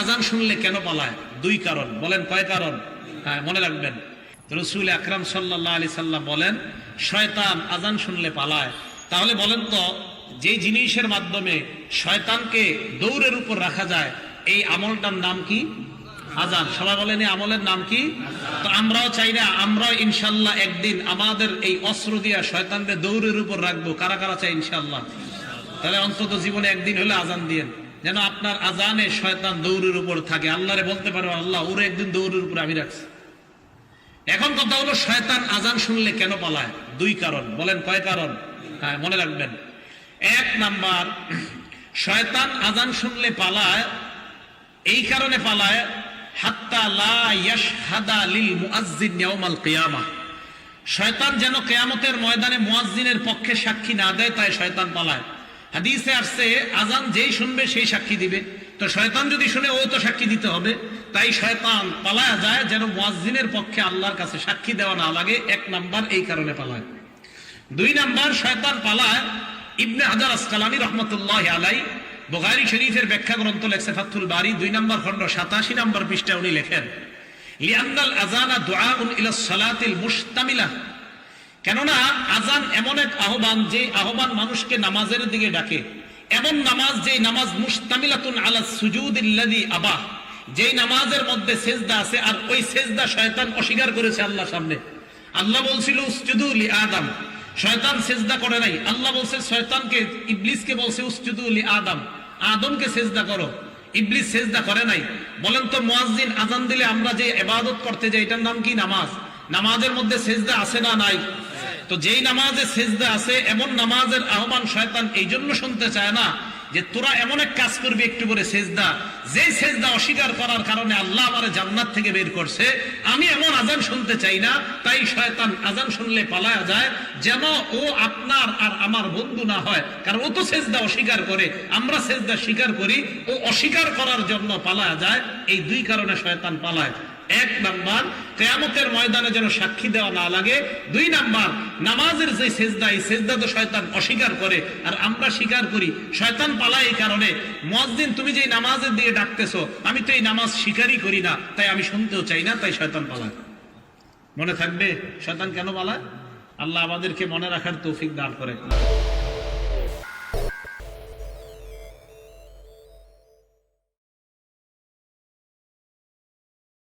আজান শুনলে কেন পালায়? দুই কারণ। বলেন কয় কারণ? হ্যাঁ মনে রাখবেন। রসুল আকরাম সাল্লাহ আলি সাল্লাম বলেন, শয়তান আজান শুনলে পালায়। তাহলে বলেন তো যে জিনিসের মাধ্যমে শয়তানকে দৌড়ের উপর রাখা যায়, এই আমলটার নাম কি? আজান। সবাই বলেন এই আমলের নাম কি? তো আমরাও চাই না, আমরাও ইনশাল্লাহ একদিন আমাদের এই অস্ত্র দিয়া শয়তানকে দৌড়ের উপর রাখব। কারা কারা চাই ইনশাল্লাহ? তাহলে অন্তত জীবনে একদিন হলে আজান দিয়েন। যেন আপনার আজানে শয়তান দৌড়ের উপর থাকে। আল্লাহরে বলতে পারো, আল্লাহ, ওরে একদিন দৌড়ের উপর আমি রাখছি। এখন কথা হলো, শয়তান আজান শুনলে কেন পালায়? দুই কারণ। বলেন কয় কারণ? হ্যাঁ মনে রাখবেন। এক নাম্বার, শয়তান আজান শুনলে পালায়, এই কারণে পালায়, হাত্তা লা ইয়াশহাদা লিল মুআজ্জিন ইয়াউমাল কিয়ামা। শয়তান যেন কেয়ামতের ময়দানে মুয়াজ্জিনের পক্ষে সাক্ষী না দেয়, তাই শয়তান পালায়। হাদিসে আসছে, আজান যেই শুনবে সেই সাক্ষী দিবে। তো শয়তান যদি শুনে, ও তো সাক্ষী দিতে হবে। তাই শয়তান পালায় যায় যেন মুয়াজ্জিনের পক্ষে আল্লাহর কাছে সাক্ষী দেওয়া না লাগে, এক নাম্বার এই কারণে পালায়। দুই নাম্বার, শয়তান পালায়, ইবনে হাজার আসকালানি রহমতুল্লাহ আলাই বোগারি শরীফের ব্যাখ্যা গ্রন্থ লেখছে ফাথুল বাড়ি দুই নম্বর খণ্ড সাতাশি নম্বর পৃষ্ঠা উনি লেখেন লিয়ান্নাল আজানা দুআউন ইলা সালাতিল মুশতামিলা। কেননা আজান এমন এক আহ্বান যে আহ্বান মানুষকে নামাজের দিকে ডাকে। এমন নামাজ যে নামাজ মুশতামিলাতুন আলা সুজুদিল্লাযী আবা যেই নামাজের মধ্যে সেজদা আছে আর ওই সেজদা শয়তান অস্বীকার করেছে আল্লাহর সামনে। আল্লাহ বলছিল, উসজুদু লি আদম। শয়তান সেজদা করে নাই। আল্লাহ বলছে, শয়তানকে, ইবলিসকে বলছে, উসজুদু লি আদম। আদমকে সেজদা করো। ইবলিস সেজদা করে নাই। বলেন তো, মুয়াজ্জিন, আজান দিলে আমরা যে ইবাদত করতে যাই, এটার নাম কি নামাজ? নামাজের মধ্যে সেজদা আছে না নাই? তো যেই নামাজে সেজদা আছে, এমন নামাজের আহ্বান শয়তান এই জন্য শুনতে চায় না যে তোরা এমন এক কাজ করবি একটু করে সেজদা। যে সেজদা অস্বীকার করার কারণে আল্লাহ আমার জান্নাত থেকে বের করছে, আমি এমন আজান শুনতে চাই না, তাই শয়তান আজান শুনলে পালায়া যায়, যেন ও আপনার আর আমার বন্ধু না হয়। কারণ ও তো সেজদা অস্বীকার করে, আমরা সেজদা স্বীকার করি, ও অস্বীকার করার জন্য পালায়া যায়, এই দুই কারণে শয়তান পালায়। এক নাম্বার, কেয়ামতের ময়দানে যেন সাক্ষী দেওয়া না লাগে। দুই নাম্বার, নামাজের যে সেজদা এই সেজদা তো শয়তান অস্বীকার করে, আর আমরা স্বীকার করি, শয়তান পালায় এই কারণে। মসদিন তুমি যে নামাজের দিকে ডাকতেছো, আমি তো এই নামাজ স্বীকারই করি না, তাই আমি শুনতেও চাই না, তাই শয়তান পালায়। মনে থাকবে, শয়তান কেন পালায়? আল্লাহ আমাদেরকে মনে রাখার তৌফিক দান করে।